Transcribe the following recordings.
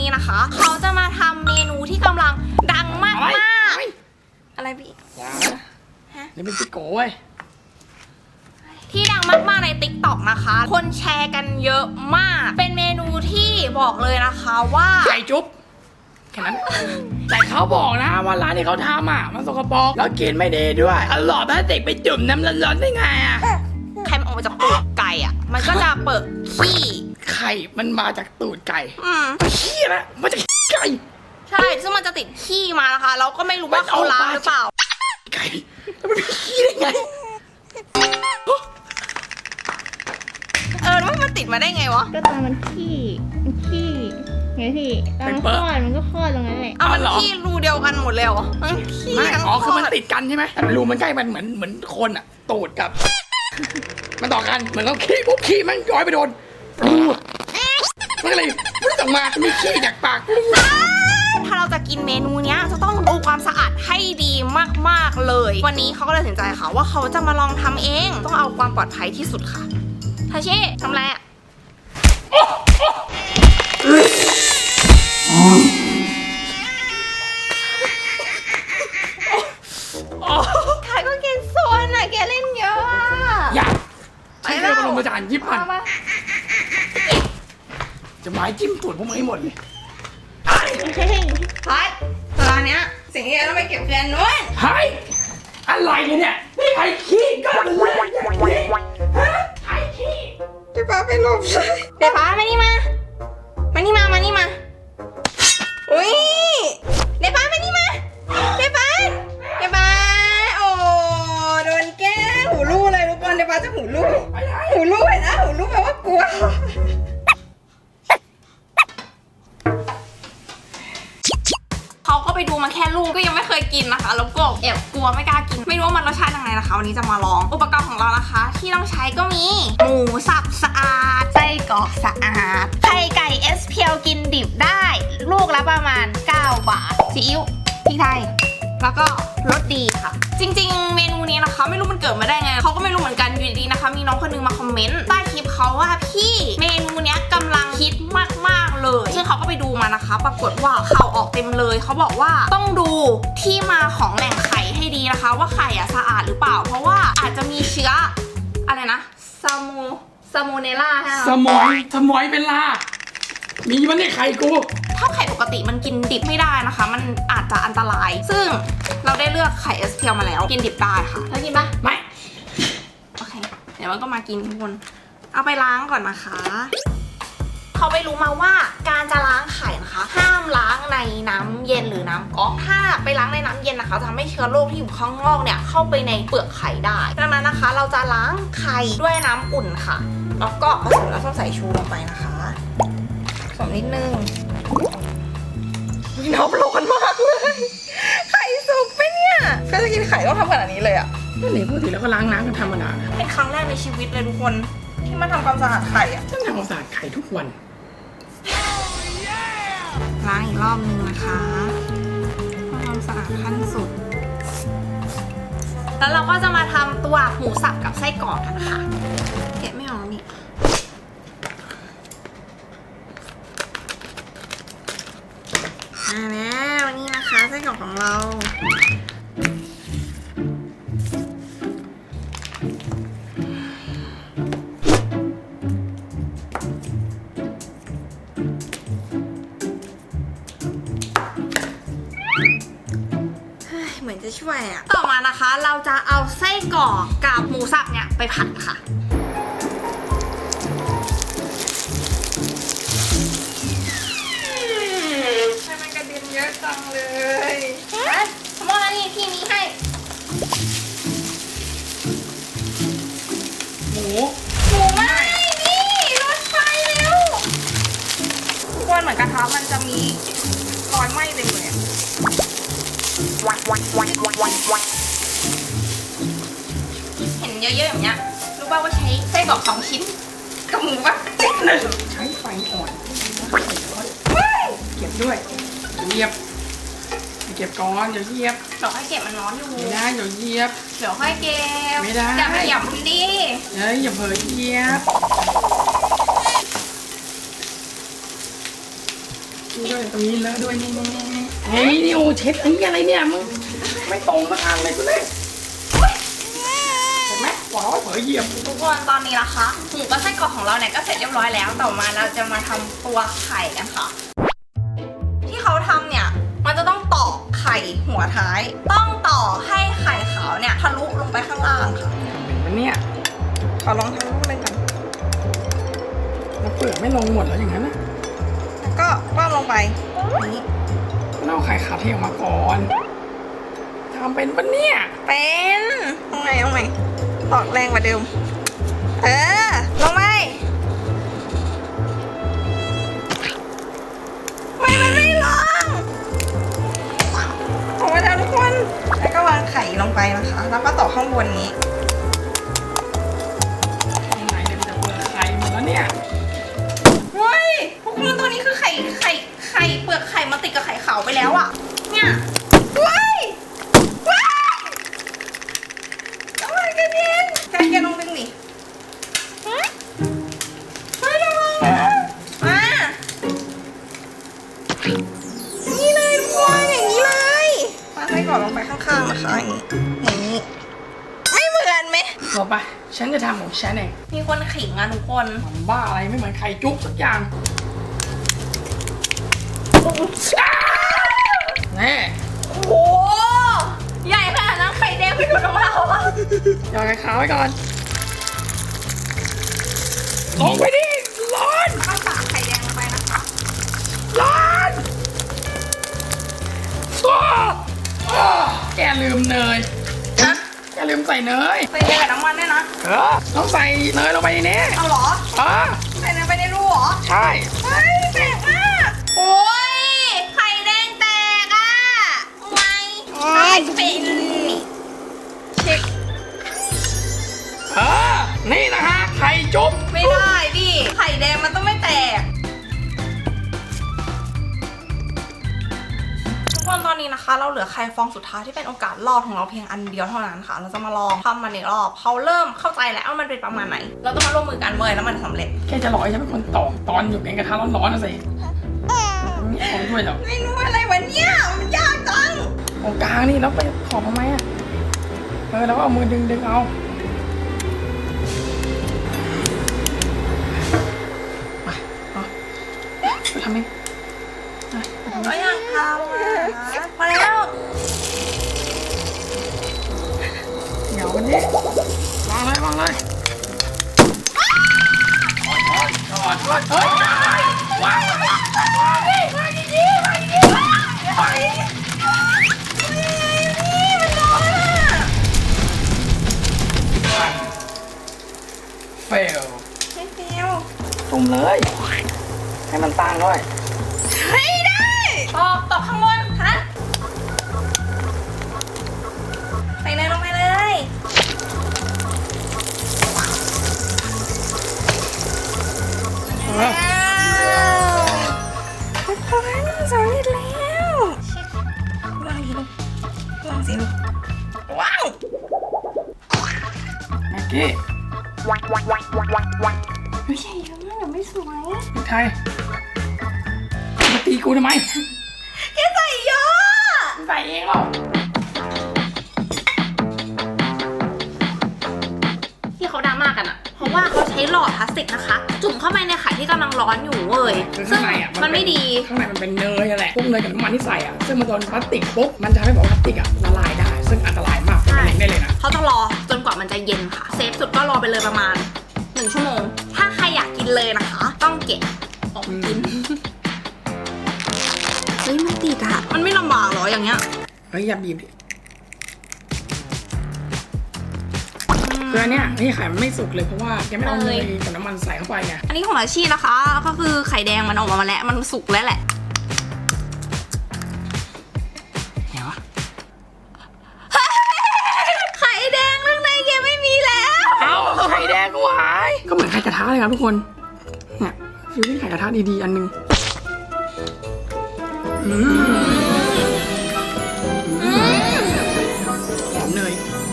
นี้นะคะ เขาจะมาทำเมนูที่กำลังดังมากอะไรๆอะไรอะไรพี่อย่านะฮะนี่เป็นจิโก้เว้ยที่ดังมากๆใน t ิ k t o k นะคะ คนแชร์กันเยอะมาก เป็นเมนูที่บอกเลยนะคะว่าไก่จุ๊บแค่นั้น แต่เขาบอกนะว่าร้านที่เขาทำอะ มันสกปรกแล้วกินไม่ดีด้วยเอาหลอดพลาสติกไปจุ่มน้ำร้อนๆได้ไงอะไข่มันออกมาจากตูดไก่อะ มันก็จะเปิดขี้ ไข่มันมาจากตูดไก่อืมขี้นะมาจากไก่ ใช่ซึ่งมันจะติดขี้มานะคะ เราก็ไม่รู้ว่าเขาล้างหรือเปล่า ไก่แล้วมันมีขี้ได้ไงเออแล้วมันติดมาได้ไงวะ ก็ตอนมันขี้มันขี้ไงพี่ตอนมันคลอดมันก็คลอดตรงนั้นแหละ เอามันอ๋อเหรอ ขี้รูเดียวกันหมดเลยเหรอมันขี้ไม่ทั้งอ๋อคือมันคลดติดกันใช่ไหมแต่รูมันใกล้มันเหมือนเหมือนคนอะตูดกับ มันต่อกันเหมือนเขาขี้ปุ๊บขี้มันย้อยไปโดนรู มันก็เลยพุ่งออกมามีขี้จากปากถ้าเราจะกินเมนูเนี้ยจะต้องดูความสะอาดให้ดีมากๆเลย วันนี้เขาก็เลยตัดสินใจค่ะว่าเขาจะมาลองทำเอง ต้องเอาความปลอดภัยที่สุดค่ะทาชิทำอะไรอะถ่ายก็เกนโซนอะแกเล่นเยอะอะอย่าใช้เรือมาลงมาจานยิบมันมามา จะไม้จิ้มตูดพวกมึงให้หมดเลยพัดตอนเนี้ยสิ่งที่เราต้องไปเก็บแกนนู้นเฮ้ยอะไรเนี่ยนี่ไอ้ขี้ก็เลยฮะไอ้ขี้เดี๋ยวป้าไปหลบเลยเดี๋ยวป้ามานี่มา มานี่มา มานี่มา ยังไม่เคยกินนะคะแล้วก็แอบกลัวไม่กล้ากิน ไม่รู้ว่ามันรสชาติยังไงนะคะวันนี้จะมาลอง อุปกรณ์ของเรานะคะ ที่ต้องใช้ก็มีหมูสับสะอาดไส้กรอกสะอาดไข่ไก่เอสเพียวกินดิบได้ ลูกละประมาณ 9 บาทซีอิ๊วพริกไทย แล้วก็รสดีค่ะ จริง ๆ เมนูนี้นะคะ ไม่รู้มันเกิดมาได้ไงเขาก็ไม่รู้เหมือนกันอยู่ดีๆนะคะ มีน้องคนนึงมาคอมเมนต์ใต้คลิปเขาว่าพี่เมนูเนี้ยกำลังฮิตมากๆเลยซึ่งเขาก็ไปดูมานะคะ ปรากฏว่าข่าวออกเต็มเลยเขาบอกว่าต้องดูที่มาของแหล่งไข่ให้ดีนะคะ ว่าไข่อะสะอาดหรือเปล่า เพราะว่าอาจจะมีเชื้ออะไรนะซามูซามูเนล่าใช่ไหมสมอยสมอยเป็นลามีมันในไข่กู ถ้าไข่ป กติมันกินดิบไม่ได้นะคะ มันอาจจะอันตราย ซึ่งเราได้เลือกไข่เอสเพียมาแล้ว กินดิบได้ค่ะแล้วกินปะไม่ โอเค เดี๋ยวมันก็มากินทุกคน เอาไปล้างก่อนนะคะเขาไปรู้มาว่าการจะล้างไข่นะคะ ห้ามล้างในน้ำเย็นหรือน้ำก๊อกถ้าไปล้างในน้ำเย็นนะคะจะทำให้เชื้อโรคที่อยู่ข้างนอกเนี่ยเข้าไปในเปลือกไข่ได้ดังนั้นนะคะ เราจะล้างไข่ด้วยน้ำอุ่นค่ะ แล้วก็ผสมแล้วต้องใส่ชูลงไปนะคะผสมนิดนึง อุ๊ยน้ำร้อนมากเลย ไข่สุกไปเนี่ยก็จะกินไข่ต้องทำขนาดนี้เลยอะนั่นเองปกติแล้วก็ล้างน้ำกันธรรมดานะเป็นครั้งแรกในชีวิตเลยทุกคน ที่มาทำความสะอาดไข่อะฉันทำความสะอาดไข่ทุกวัน ล้างอีกรอบนึงนะคะทำความสะอาดขั้นสุด แล้วเราก็จะมาทำตัวหมูสับกับไส้กรอกกันค่ะแกะไม่ออกนี่ มาแล้วนี่นะคะไส้กรอกของเราเฮ้ยเหมือนจะช่วยอะต่อมานะคะ เราจะเอาไส้กรอกกับหมูสับเนี่ยไปผัดค่ะ กระเด็นเยอะจังเลยนะสมมติว่านี่พี่มีให้ หมูหมูไหม้นี่รถไฟเร็วทุกคนเหมือนกระทะมันจะมีรอยไหม้เต็มเลยอะเห็นเยอะๆอย่างเงี้ย รู้ป่าวว่าใช้ไส้กรอกสองชิ้นกับหมูป่ะใช้ไฟอ่อนเก็บด้วย เหยียบเก็บก่อนเดี๋ยวเหยียบเดี๋ยวให้เก็บมันร้อนอยู่ ไม่ได้เดี๋ยวเหยียบ เดี๋ยวค่อยเก็บไม่ได้ อย่าไปหยับมันดิเฮ้ยอย่าเผลอเหยียบด้วยตรงนี้เลอะด้วยนี่นี่นี่นี่เฮ้ยนี่โอ้เช็ดอันนี้อะไรเนี่ยมึงไม่ตรงสักอันเลยกูเลยเห็นไหมบอกแล้วว่าเผลอเหยียบทุกคนตอนนี้นะคะหมูกับไส้กรอกของเราเนี่ยก็เสร็จเรียบร้อยแล้ว ต่อมาเราจะมาทำตัวไข่กันค่ะ หัวท้าย ต้องต่อให้ไข่ขาวเนี่ยทะลุลงไปข้างล่างค่ะมันเนี่ยขอลองทำรูปเลยกันเราเปลือกไม่ลงหมดแล้วอย่างนั้นนะแล้วก็วางลงไปนี่ต้องเอาไข่ขาวเทออกมาก่อนทำเป็นปะเนี่ยเป็นเอาไงเอาไงตอกแรงกว่าเดิม เออ ไข่ลงไปนะคะ แล้วก็ต่อข้างบนนี้ ไปข้างๆนะคะอย่างนี้อย่างนี้ไม่เหมือนไหมบอกไป ฉันจะทำของฉันเองมีคนขิงอะทุกคนมันบ้าอะไรไม่เหมือนไข่จุ๊บสักอย่างแน่โอ้โหใหญ่ขนาดนั้นไข่แดงไปดูดออกมาเหรอหยอดไข่ขาวไว้ก่อนลงไปดิ ลืมเนยนะแกลืมใส่เนยใส่เนยกับน้ำมันด้วยนะ เออต้องใส่เนยลงไปในนี้เอาเหรอเออใส่เนยไปในรูเหรอ ใช่ เฮ้ยแปลกมากโอ้ยไข่แดงแตกอะไม่ไม่เป็นเช็คเออนี่นะฮะไข่จุ๊บ ทุกคนตอนนี้นะคะ เราเหลือไข่ฟองสุดท้ายที่เป็นโอกาสรอดของเราเพียงอันเดียวเท่านั้นค่ะ เราจะมาลองทำมันอีกรอบเขาเริ่มเข้าใจแล้วว่ามันเป็นประมาณไหน เราต้องมาร่วมมือกันเว้ยแล้วมันสำเร็จ แค่จะรอให้ฉันเป็นคนตอกตอนอยู่ในกระทะร้อนๆนะสิไม่เอาด้วยหรอกไม่รู้อะไรวะเนี่ยมันยากจังตรงกลางนี่แล้วไปขอบทำไมอะเออแล้วก็เอามือดึงดึงเอาไปเอาไปทำเองไปไปทำเอก็งอยากทำอะ พอแล้วเดี๋ยววันนี้วางเลยวางเลยทอดทอดทอดทอดเฮ้ยวางวางวางดิวางดีๆวางดีๆวางวางดีๆเฟลเฟียวตุ่มเลย ให้มันต่างด้วย แกใส่เยอะใส่เองหรอที่เขาดราม่ากันอะเพราะว่าเขาใช้หลอดพลาสติกนะคะ จุ่มเข้าไปในไข่ที่กำลังร้อนอยู่เว้ยคือซึ่ข้างงในอะมันไม่ดี ข้างในมันเป็นเนยอะแหละพวกเนยกับน้ำมันที่ใส่อะซึ่งมันโดนพลาสติกปุ๊บมันจะทำให้แบบว่าพลาสติกอะละลายได้ ซึ่งอันตรายมากเป็นมะเร็งได้เลยนะเขาจะรอจนกว่ามันจะเย็นค่ะ เซฟสุดก็รอไปเลยประมาณ 1 ชั่วโมง ถ้าใครอยากกินเลยนะคะ ต้องเก็บออกมากินเฮ้ยมันติดอะมันไม่ลำบากเหรออย่างเงี้ยเฮ้ยอย่าบีบดิคืออันเนี้ยนี่ไข่มันไม่สุกเลยเพราะว่าแกไม่เอาเนยกับน้ำมันใส่เข้าไปไงอันนี้ของอาชีนะคะ ก็คือไข่แดงมันออกมาแล้วมันสุกแล้วแหละเห็นปะไข่แดงข้างในแกไม่มีแล้วเอ้าไข่แดงกูหายก็เหมือนไข่กระทะเลยครับทุกคน เนี่ยฟิวที่ไข่กระทะดีๆ อันหนึงอืม หอมเนย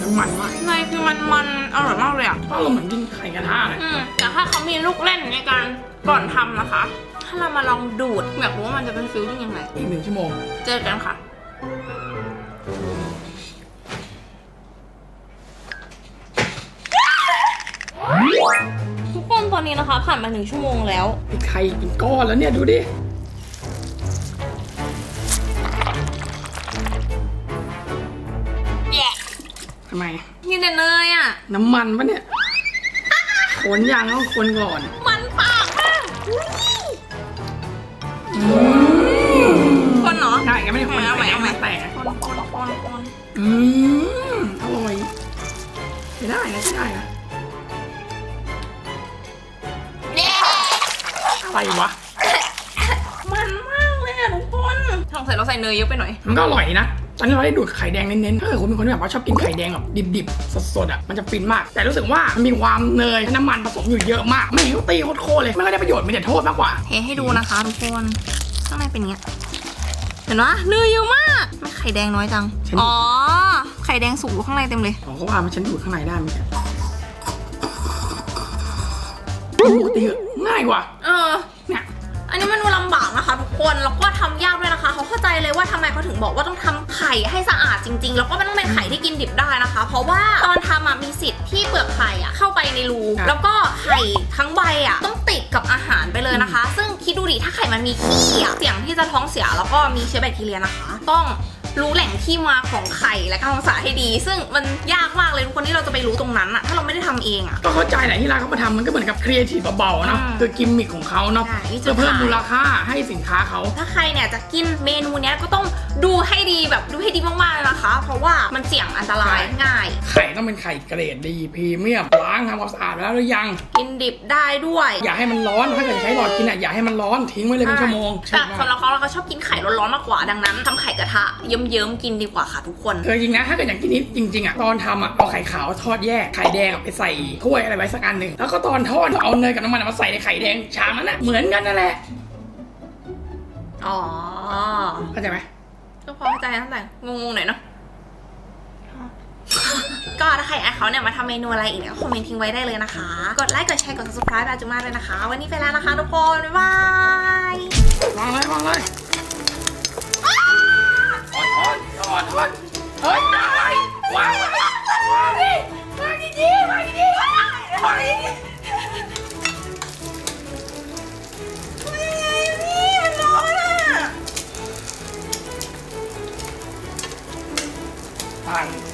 น้ำมันมากในคือมันมันอร่อยมากเลยอะก็เราเหมือนกินไข่กระทะเลยอืมแต่ถ้าเขามีลูกเล่นในการก่อนทำนะคะใาเรามาลองดูดอยากรู้ว่ามันจะเป็นฟิลลิ่งยังไง อีกหนึ่งชั่วโมง เจอกันค่ะ ทุกคนตอนนี้นะคะ ผ่านมาหนึ่งชั่วโมงแล้ว ไอ้ไข่เป็นก้อนแล้วเนี่ยดูดิ ทำไมนี่แต่เนยอะ น้ำมันปะเนี่ยคนยางต้องคนก่อนมันปากมากคนเหรอได้ก็ไม่ได้คนเอาใหม่เอาใหม่แต่คนคนคนคนอืมอร่อยใช้ได้นะใช้ได้นะแย่อะไรวะมันมากเลยอะทุกคนสงสัยเราใส่เนยเยอะไปหน่อย มันก็อร่อยนะ ตอนนี้เราได้ดูดไข่แดงเน้นๆถ้าเกิดคุณเป็นคนที่แบบว่าชอบกินไข่แดงแบบดิบๆสดๆอะมันจะฟินมาก แต่รู้สึกว่ามันมีความเนยและน้ำมันผสมอยู่เยอะมากไม่เฮลตี้โคตรๆเลยไม่ค่อยได้ประโยชน์มีแต่โทษมากกว่าเทให้ดูนะคะทุกคนข้างในเป็นอย่างเงี้ยเห็นปะเนยเยอะมากไม่ไข่แดงน้อยจังฉันอ๋อไข่แดงสุกอยู่ข้างในเต็มเลยอ๋อเขาว่ามันฉันดูดข้างในได้ไหมเนี่ยปกติอะง่ายกว่า เออ ถึงบอกว่าต้องทำไข่ให้สะอาดจริง ๆ แล้วก็ไม่ต้องเป็นไข่ที่กินดิบได้นะคะ เพราะว่าตอนทำอะมีสิทธิ์ที่เปลือกไข่อะเข้าไปในรูแล้วก็ไข่ทั้งใบอะต้องติดกับอาหารไปเลยนะคะ ซึ่งคิดดูดิถ้าไข่มันมีขี้อะเสี่ยงที่จะท้องเสียแล้วก็มีเชื้อแบคทีเรียนะคะ ต้อง รู้แหล่งที่มาของไข่และการรักษาให้ดี ซึ่งมันยากมากเลยทุกคนที่เราจะไปรู้ตรงนั้นอะถ้าเราไม่ได้ทำเองอะ ก็เข้าใจแหละที่ร้านเขามาทำมันก็เหมือนกับครีเอทีฟเบาๆเนาะอืมคือกิมมิคของเขาเนาะใช่ที่จะ เพื่อเพิ่มขายมูลค่าให้สินค้าเขา ถ้าใครเนี่ยจะกินเมนูเนี้ยก็ต้องดูให้ดีแบบดูให้ดีมากๆเลยนะคะ เพราะว่ามันเสี่ยงอันตรายง่าย ไข่ต้องเป็นไข่เกรดดีพรีเมียมล้างทำความสะอาดแล้วหรือยัง กินดิบได้ด้วยอย่าให้มันร้อนถ้าเกิดใช้หลอดกินอะอย่าให้มันร้อนทิ้งไว้เลยเป็นชั่วโมงแต่ใช่สำหรับเขาเราก็ชอบกินไข่ร้อนๆมากกว่าดังนั้นทำไข่กระทะเยิ้มๆกินดีกว่าค่ะทุกคนเออจริงนะถ้าเกิดอย่างกินนี้จริงๆอะตอนทำอะเอาไข่ขาวทอดแยกไข่แดงอะไปใส่ถ้วยอะไรไว้สักอันหนึ่งแล้วก็ตอนทอดเอาเนยกับน้ำมันมาใส่ในไข่แดงชามนั้นน่ะเหมือนกันนั่นแหละอ๋อเข้าใจไหมก็พอเข้าใจตั้งแต่งงๆหน่อยเนาะก็ถ้าใครแอดเขาเนี่ยมาทำเมนูอะไรอีกเนี่ยก็คอมเมนต์ทิ้งไว้ได้เลยนะคะ กดไลค์กดแชร์กด subscribe อาจุมาเลยนะคะ วันนี้ไปแล้วนะคะทุกคน บ๊ายบายวางเลยวางเลย อดทอดทอดเฮ้ยวางเลยวางเลยวางดิวางดีๆวางดีๆวางดีๆผ่าน